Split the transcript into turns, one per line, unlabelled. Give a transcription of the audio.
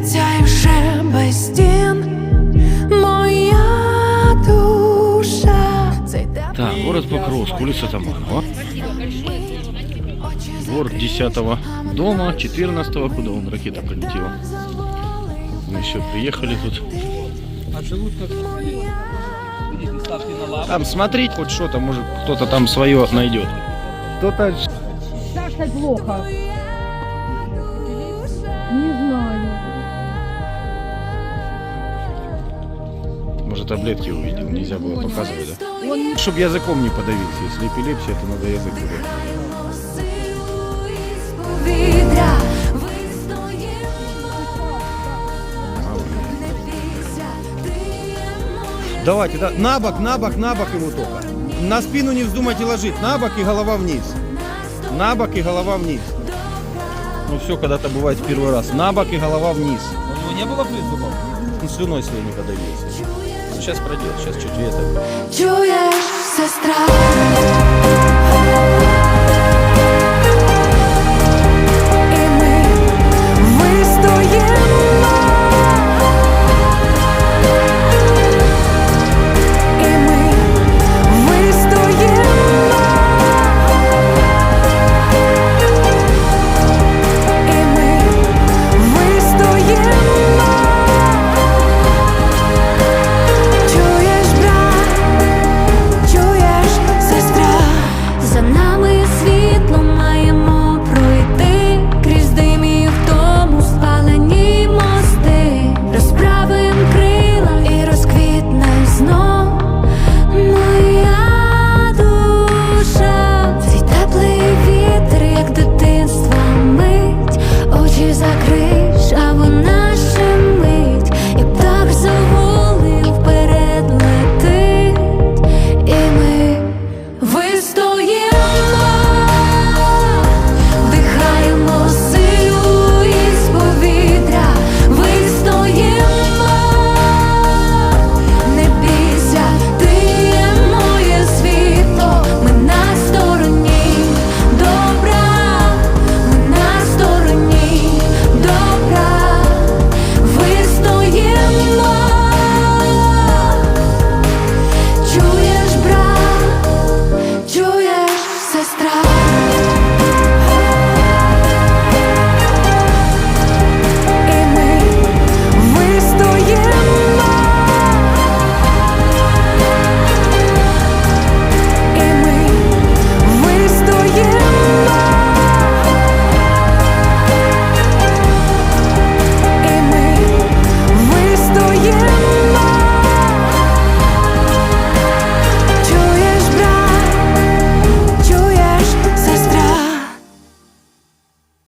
життя і вже. Так, город Покровск, улица Таманова. Двор 10 дома, 14 куда он ракета полетела. Мы еще приехали тут. Там смотреть хоть что-то, может кто-то там свое найдет. Кто-то...
Плохо. Не знаю.
Может таблетки увидел, нельзя было показывать, да?
Он
Чтоб языком не подавился, если эпилепсия, то надо язык удалить.
Повітря вистоїмо, не бійся, ти є
Давайте, да, на бок, на бок, на бок ему только. На спину не вздумайте ложить, на бок и голова вниз. На бок и голова вниз. Ну все когда-то бывает в первый раз. На бок и голова вниз.
У него не было приступов?
Он слюной своей не подавился. Сейчас пройдет, сейчас чуть ветер.
Чуєш, сестра,